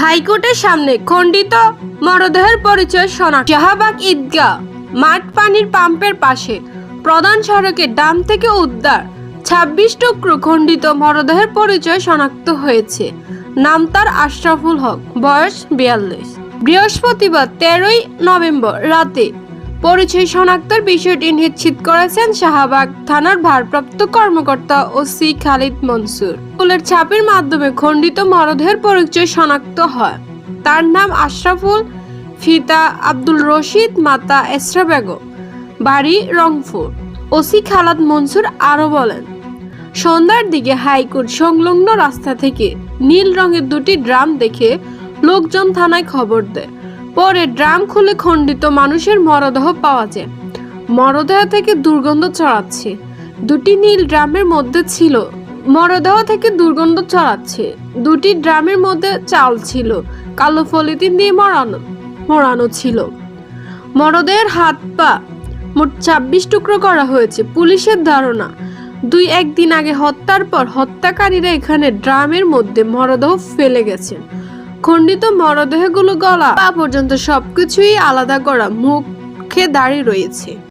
হাইকোর্টের সামনে খণ্ডিত মরদেহের পরিচয় শোনা। শাহবাগ ঈদগাহ মাঠ পানির পাম্পের পাশে প্রধান সড়কের ডাম থেকে উদ্ধার ছাব্বিশ টুকরো খণ্ডিত মরদেহের পরিচয় শনাক্ত হয়েছে। নাম তার আশরাফুল হক, বয়স বিয়াল্লিশ। বৃহস্পতিবার তেরোই নভেম্বর রাতে পরিচয় শনাক্তের বিষয়টি নিশ্চিত করেছেন শাহবাগ থানার ভারপ্রাপ্ত কর্মকর্তা ওসি খালিদ মনসুর। ফুলের ছাপের মাধ্যমে খণ্ডিত মরদেহের পরিচয় শনাক্ত হয়। তার নাম আশরাফুল, ফিতা আব্দুল রশিদ, মাতা এসরা বেগম। বাড়ি রংপুর। ওসি খালাদ মনসুর আরও বলেন, সন্ধ্যার দিকে হাইকোর্ট সংলগ্ন রাস্তা থেকে নীল রঙের দুটি ড্রাম দেখে লোকজন থানায় খবর দেয়। পরে ড্রাম খুলে খণ্ডিত মানুষের মরদেহ পাওয়া যায়। মরদেহ থেকে দুর্গন্ধ ছড়াচ্ছে। দুটি নীল ড্রামের মধ্যে ছিল। মরদেহ থেকে দুর্গন্ধ ছড়াচ্ছে। দুটি ড্রামের মধ্যে চাল ছিল। কালো পলিথিন দিয়ে মরানো মরানো ছিল। মরদেহের হাত পা মোট ছাব্বিশ টুকরো করা হয়েছে, পুলিশের ধারণা। দুই একদিন আগে হত্যার পর হত্যাকারীরা এখানে ড্রামের মধ্যে মরদেহ ফেলে গেছেন। খণ্ডিত মরদেহগুলো গলা পা পর্যন্ত সবকিছুই আলাদা করা মুখে দাঁড়িয়ে রয়েছে।